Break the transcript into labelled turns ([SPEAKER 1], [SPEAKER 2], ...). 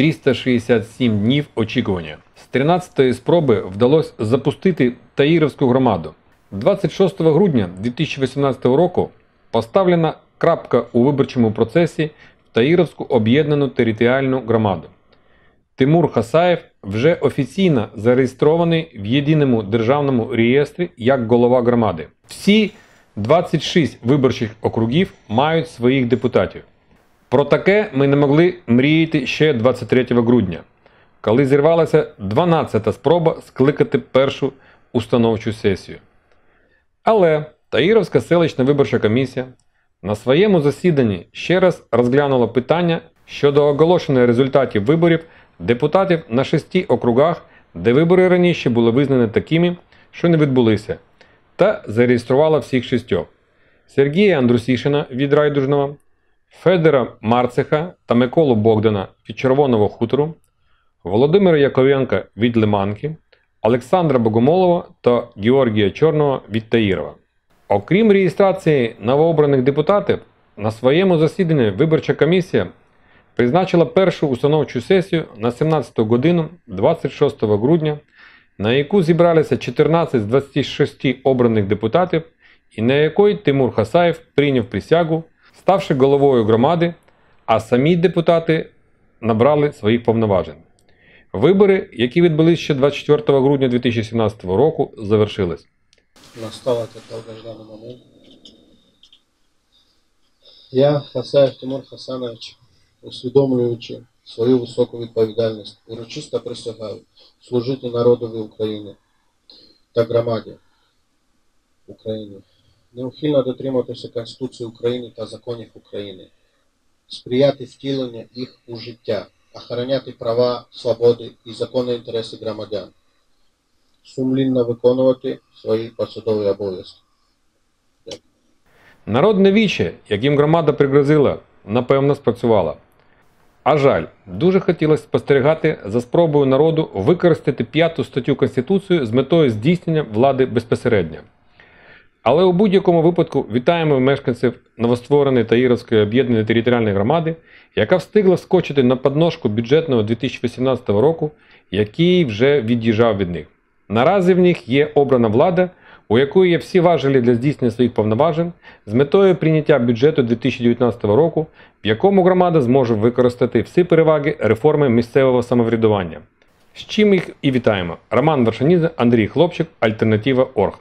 [SPEAKER 1] 367 днів очікування. З 13-ї спроби вдалося запустити Таїровську громаду. 26 грудня 2018 року поставлена крапка у виборчому процесі в Таїровську об'єднану територіальну громаду. Тимур Хасаєв вже офіційно зареєстрований в єдиному державному реєстрі як голова громади. Всі 26 виборчих округів мають своїх депутатів. Про таке ми не могли мріяти ще 23 грудня, коли зірвалася 12-та спроба скликати першу установчу сесію. Але Таїровська селищна виборча комісія на своєму засіданні ще раз розглянула питання щодо оголошення результатів виборів депутатів на шести округах, де вибори раніше були визнані такими, що не відбулися, та зареєструвала всіх шістьох: Сергія Андрусішина від Райдужного, Федора Марцеха та Миколу Богдана від Червоного хутору, Володимира Яковенка від Лиманки, Олександра Богомолова та Георгія Чорного від Таїрова. Окрім реєстрації новообраних депутатів, на своєму засіданні виборча комісія призначила першу установчу сесію на 17 годину 26 грудня, на яку зібралися 14 з 26 обраних депутатів, і на якої Тимур Хасаєв прийняв присягу, ставши головою громади, а самі депутати набрали своїх повноважень. Вибори, які відбулись ще 24 грудня 2017 року, завершились.
[SPEAKER 2] Настав цей довгожданий момент. Я, Хасаєв Тимур Хасанович, усвідомлюючи свою високу відповідальність, урочисто присягаю служити народові України та громаді України, неухильно дотримуватися Конституції України та законів України, сприяти втіленню їх у життя, охороняти права, свободи і законні інтереси громадян, сумлінно виконувати свої посадові обов'язки.
[SPEAKER 1] Народне віче, яким громада пригрозила, напевно, спрацювало. А жаль, дуже хотілося спостерігати за спробою народу використати п'яту статтю Конституції з метою здійснення влади безпосередньо. Але у будь-якому випадку вітаємо мешканців новоствореної Таїровської об'єднаної територіальної громади, яка встигла скочити на подножку бюджетного 2018 року, який вже від'їжджав від них. Наразі в них є обрана влада, у якої є всі важелі для здійснення своїх повноважень з метою прийняття бюджету 2019 року, в якому громада зможе використати всі переваги реформи місцевого самоврядування. З чим їх і вітаємо. Роман Вершанідзе, Андрій Хлопчик, Альтернатива Орг.